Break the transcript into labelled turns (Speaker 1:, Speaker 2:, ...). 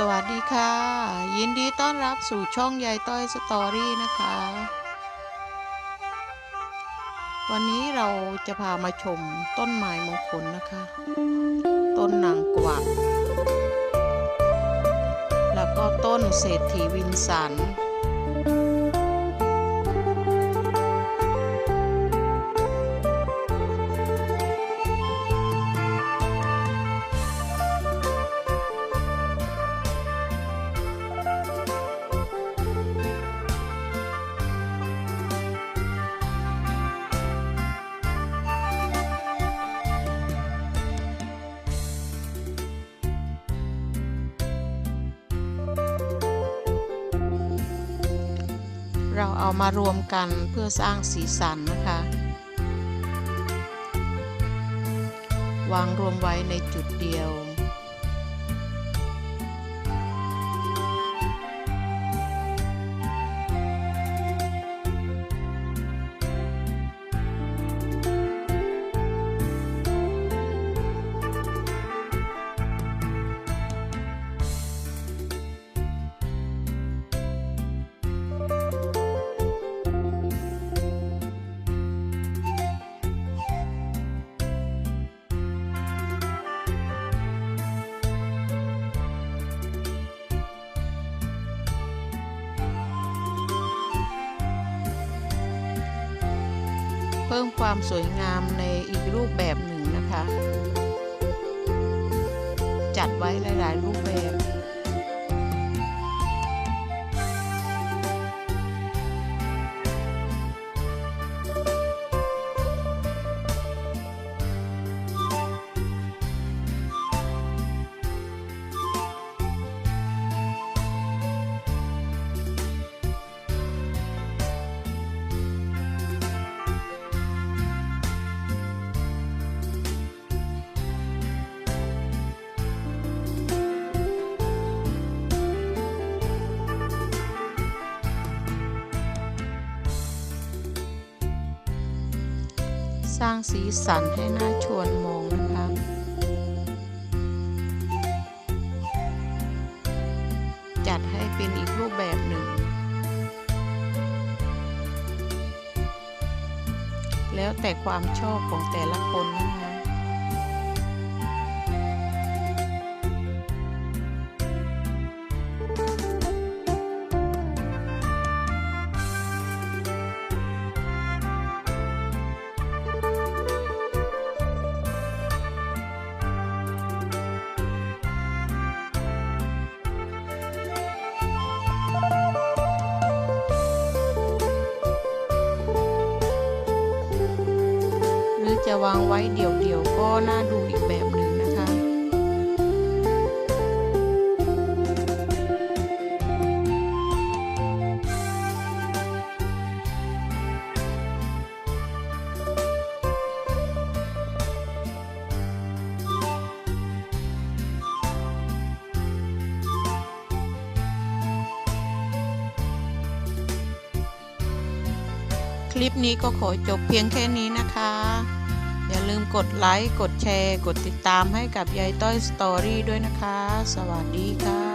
Speaker 1: สวัสดีค่ะ ยินดีต้อนรับสู่ช่องยายต้อยสตอรี่นะคะ วันนี้เราจะพามาชมต้นไม้มงคลนะคะ ต้นนางกวัก แล้วก็ต้นเศรษฐีวินสัน เราเอามารวมกันเพื่อสร้างสีสันนะคะ วางรวมไว้ในจุดเดียว เพิ่มความสวยงามในอีกรูปแบบหนึ่งนะคะ จัดไว้หลาย ๆ รูปแบบ สร้างสีสันให้น่าชวนมองนะคะจัดให้เป็นอีกรูปแบบหนึ่ง แล้วแต่ความชอบของแต่ละ รือจะวางไว้เดี่ยวๆก็น่าดูอีกแบบหนึ่งนะคะคลิปนี้ก็ขอจบเพียงแค่นี้นะคะ อย่าลืมกดไลค์ กดแชร์ กดติดตามให้กับยายต้อยสตอรี่ด้วยนะคะ สวัสดีค่ะ